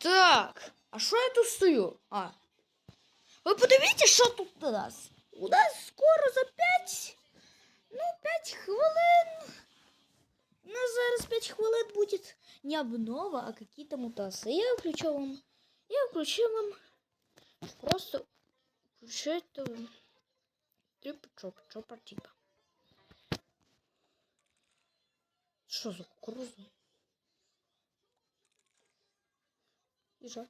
Так, а що я тут стою? А. Ви подивіться, що тут у нас. У нас скоро за 5, ну, 5 хвилин. У нас зараз 5 хвилин буде не обнова, а какие-то мутации. Я включу вам, я включу вам просто включу это типа чоп, чопа типа. Що за кукуруза? Їжак.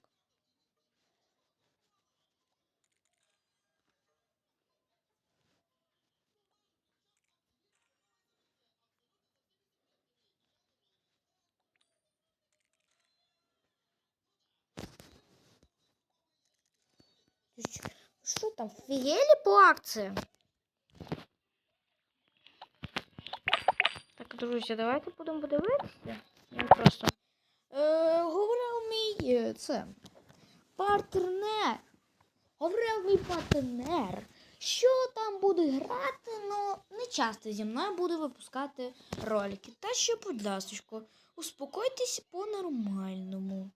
Ти що- Що там, фігелі по акціям? Так, друзі, давайте будемо подивитися. Я просто. Е, говорив е, це. Партнер. Мій партнер, що там буде грати, ну не часто зі мною буде випускати ролики. Та що, будь ласка, успокойтесь по-нормальному.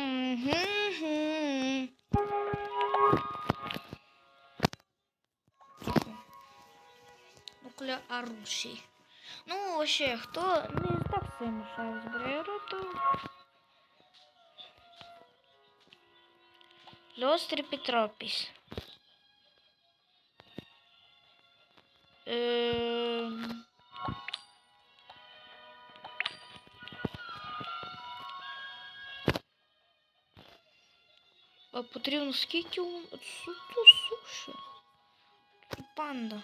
Хм-хм-хм. Нуклеар оружий. Ну, вообще, хто не так все мішає збирає роту. Льостри Петропіс. Ем... А потрібно скільки у суто суші? Тут Панда.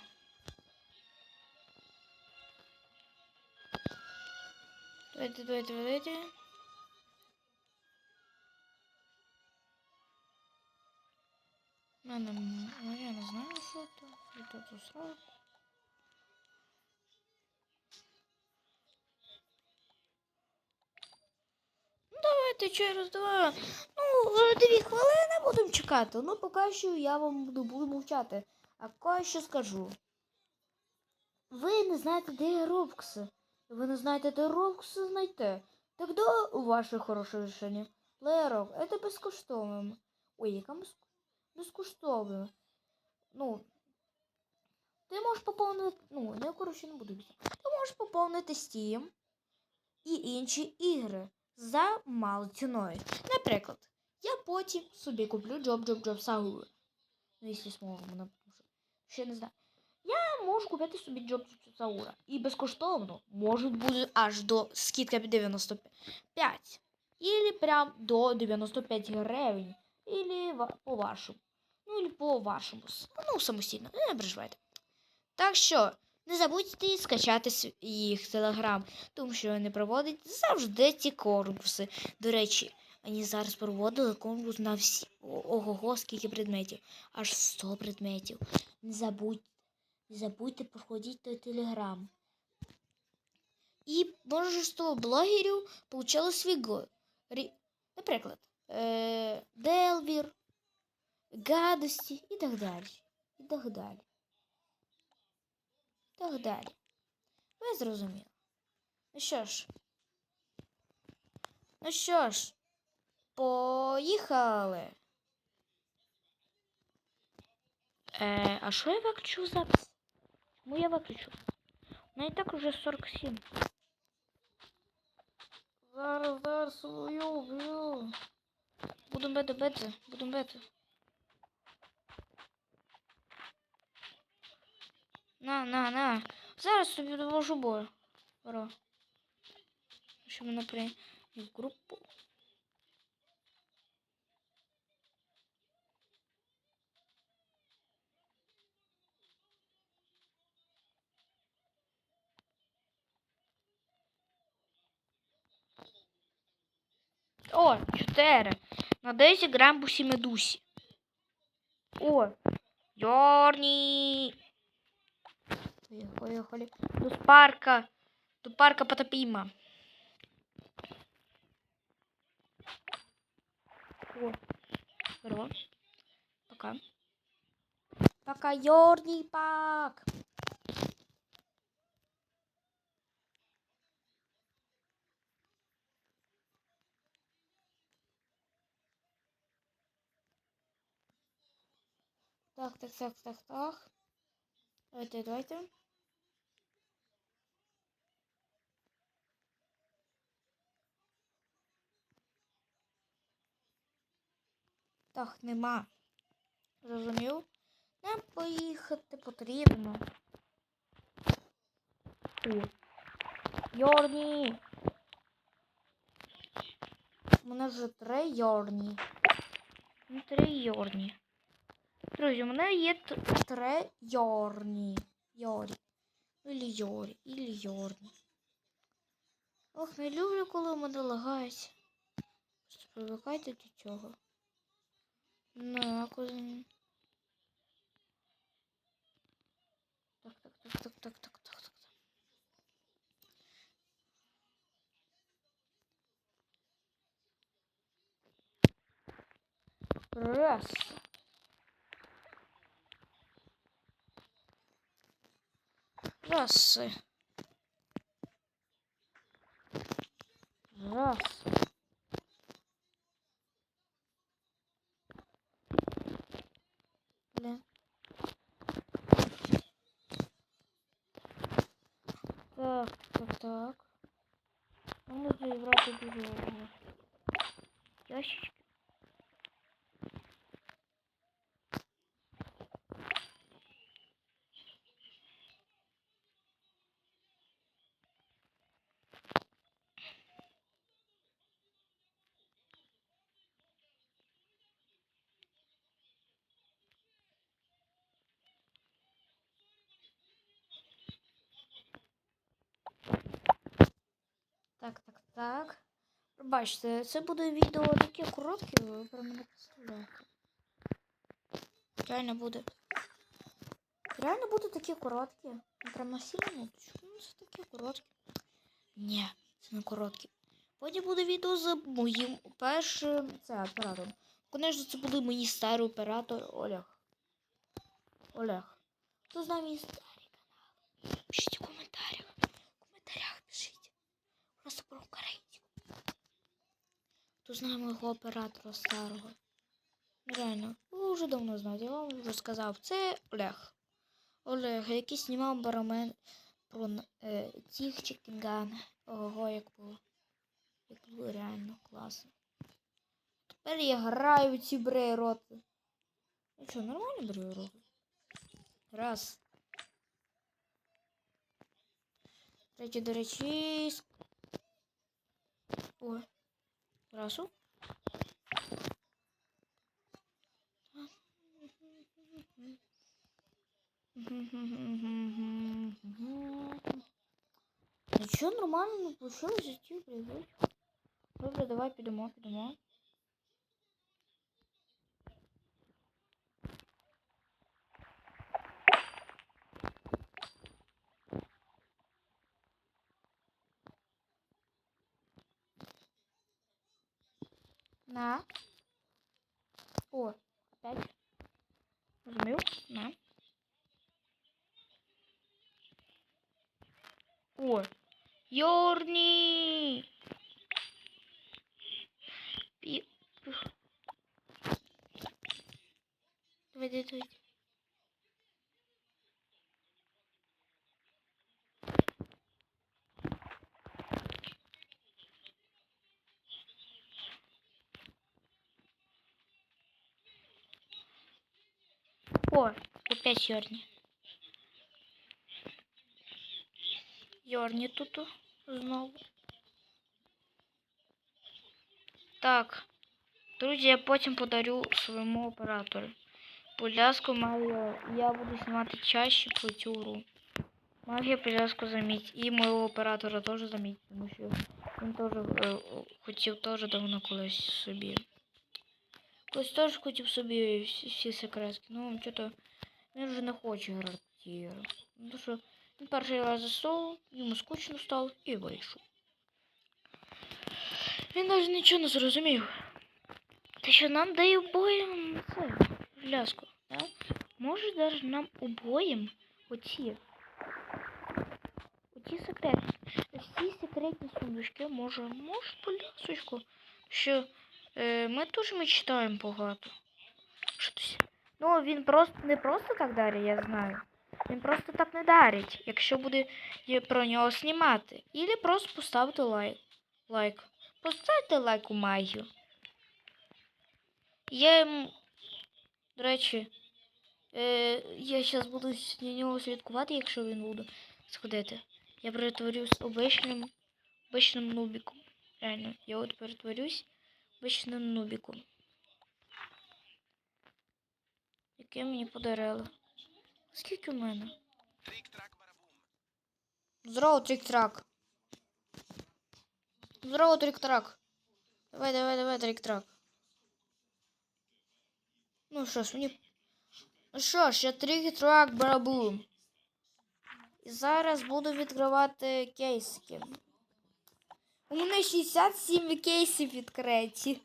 Давайте, давайте, давайте. Мене, ну, я не знаю, що це. І тут сразу. Давайте через два. Ну, е, дві хвилини будемо чекати. Ну, поки що я вам буду, буду мовчати. А кое що скажу. Ви не знаєте, де є Робкси. Ви не знаєте, де Робкси знайти. Тогда ваше хороше рішення. Лерок, це безкоштовно. Ой, яка безк- безкоштовно. Ну, ти можеш поповнити. Ну, не коротше не буду. Ти можеш поповнити Steam і інші ігри за малою ціною. Наприклад, я потім собі куплю Job Job Job Sagu. Ну, якщо зможу, що ще не знаю. Я можу купити собі Job Job Saura. І безкоштовно може бути аж до скидка 95. Или прям до 95 гривень. Ва- по вашому. Ну, или по вашому. Ну, самостійно. Не переживайте. Так що, не забудьте скачати їх телеграм, тому що вони проводять завжди ці конкурси. До речі, вони зараз проводили конкурс на всі. Ого-го, скільки предметів. Аж 100 предметів. Не забудьте, не забудьте проходити той телеграм. І множество блогерів получало свій го. Рі- Наприклад, е- Делвір, гадості і так далі. І так далі. Так далі. Ви зрозуміли. Ну що ж. Ну що ж, поїхали. Е, а що я виключу запис? Чому я виключу? Ну і так уже 47. Зараз, зараз свою вб'ю. Буду бити, бити, буду бити. На, на, на. Зараз собі довожу бою. Бро. Що мене при в групу. О, 4. На 10 грам бусі медусі. О, Йорні. Поїхали, поїхали. До парка. До парка Потопіма. О, здорово. Пока. Пока, Йорний пак. Так, так, так, так, так. Давайте, давайте. Так, нема. Зрозумів? Нам поїхати потрібно. О. Йорні. У мене вже три йорні. Ну, Три йорні. Друзі, у мене є три йорні. Йорі. Ілі йорі, ілі йорні. Ох, не люблю, коли у мене. Просто привикайте до цього. Ну, якось... Так, так, так, так, так, так, так, так. Раз. Раз. Раз. Нужно играть дуже довго. Ящички. Так, так. Це буде відео таке коротке, ви про мене представляєте. Реально буде. Реально буде такі короткі. Ну, Прямо 7 минуточку. Ну, це такі короткі. Ні, це не короткі. Потім буде відео з моїм першим це оператором. Конечно, це буде мій старий оператор Олег. Олег. Хто знає мій старий канал? Пишіть у коментарях. В коментарях пишіть. Просто про українську. Хто знає мого оператора старого? Ну, Реально, ви вже давно знаєте, я вам вже сказав. Це Олег. Олег, який знімав барамен про е, тих чекінган. Ого, як було. Як було реально класно. Тепер я граю в ці брейроти. Ну що, нормально брейроти? Раз. Третє, до речі. ск- О. Разу. Нічого нормально не получилось життю прийдуть. Добре, давай підемо, підемо. На. О, опять. Зрозумів? На. О, Йорні. Пі... пих. Давай, О, опять Йорні. Йорні тут знову. Так. Друзі, я потім подарю своєму оператору. Поляску маю, я буду знімати чаще про цю гру. Магія поляску заміть. І моєго оператора теж заміть, тому що Він теж е, хотів теж давно колись собі. Колись теж хотів собі всі, всі секретки. Ну, чого він вже не хоче грати в. Ну, що він перший раз зайшов, йому скучно стало і вийшов. Він навіть нічого не зрозумів. Та що нам дає обоєм це, ляску, да? Може даже нам обоєм оці. Оці секретні. Всі секретні сундучки може, може полясочку. Що ми теж ми читаємо багато. Ну, він просто не просто так дарить, я знаю. Він просто так не дарить, якщо буде про нього знімати. Ілі просто поставити лайк. лайк. Поставте лайк у магію. Я йому, до речі, е, я зараз буду з нього слідкувати, якщо він буде сходити. Я перетворюсь обичним, обичним нубіком. Реально, я от перетворюсь обичним нубіком. Яке мені подарили. Скільки в мене? Здорово, трик-трак. Здорово, трик-трак. Давай, давай, давай, трик-трак. Ну що ж, мені. Ну що ж, я трик-трак барабум. І зараз буду відкривати кейсики. У мене 67 кейсів відкриті.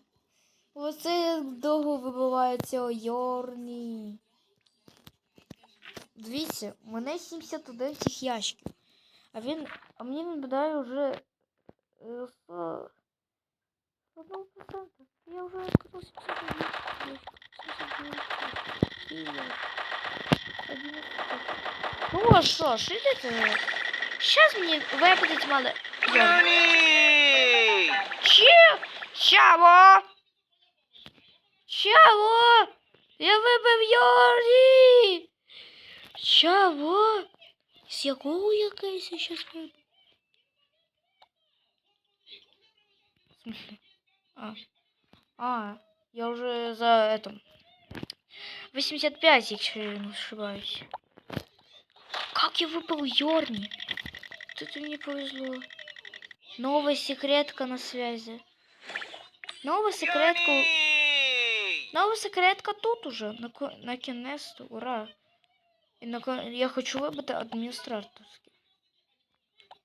Оце довго вибивається ойорні. Дивіться, у мене 71 цих ящиків. А він. А мені він додає вже. е, 100... 1%. Я вже відкрив 79 Ну а що, ж ідете? Щас мені випадуть мали. Йорні! Че? Чаво? Чаво? Я вибив Йорі! Чаво? З якого якийсь я щас вибив? А. А, я уже за это. 85, если я не ошибаюсь. Как я выпал Йорни? Тут мне повезло. Новая секретка на связи. Новая секретка. Новая секретка тут уже. На, на кінець-то, ура. І на, я хочу вибити адміністраторський.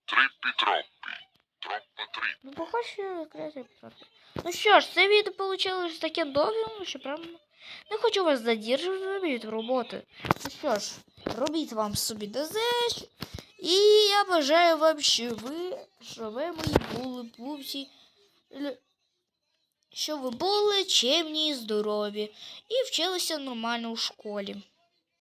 Триппі троппі. Троппа триппі. Ну, що секретний адміністратор. Ну що ж, це відео вийшло таке довге, ну що прям не хочу вас задержувати, робіть роботи. Ну що ж, робіть вам собі ДЗ. І я бажаю вам, що ви, що ви мої були пупсі, що ви були чемні і здорові і вчилися нормально у школі.